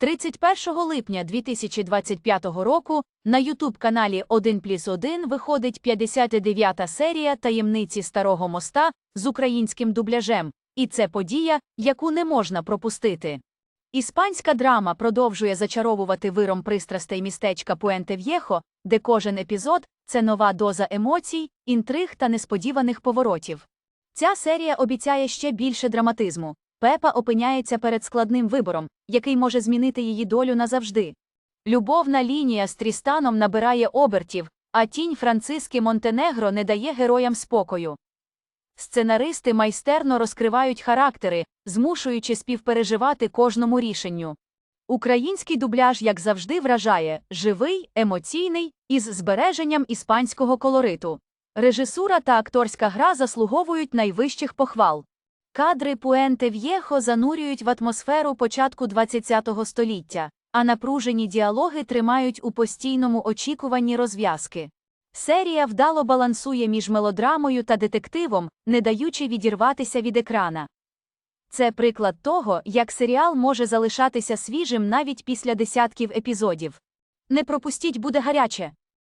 31 липня 2025 року на Ютуб-каналі 1 плюс 1 виходить 59-та серія таємниці Старого моста з українським дубляжем, і це подія, яку не можна пропустити. Іспанська драма продовжує зачаровувати виром пристрастей містечка Пуенте В'єхо, де кожен епізод це нова доза емоцій, інтриг та несподіваних поворотів. Ця серія обіцяє ще більше драматизму. Пепа опиняється перед складним вибором, який може змінити її долю назавжди. Любовна лінія з Трістаном набирає обертів, а тінь Франциски Монтенегро не дає героям спокою. Сценаристи майстерно розкривають характери, змушуючи співпереживати кожному рішенню. Український дубляж, як завжди, вражає живий, емоційний, із збереженням іспанського колориту. Режисура та акторська гра заслуговують найвищих похвал. Кадри Пуенте В'єхо занурюють в атмосферу початку ХХ століття, а напружені діалоги тримають у постійному очікуванні розв'язки. Серія вдало балансує між мелодрамою та детективом, не даючи відірватися від екрана. Це приклад того, як серіал може залишатися свіжим навіть після десятків епізодів. Не пропустіть буде гаряче.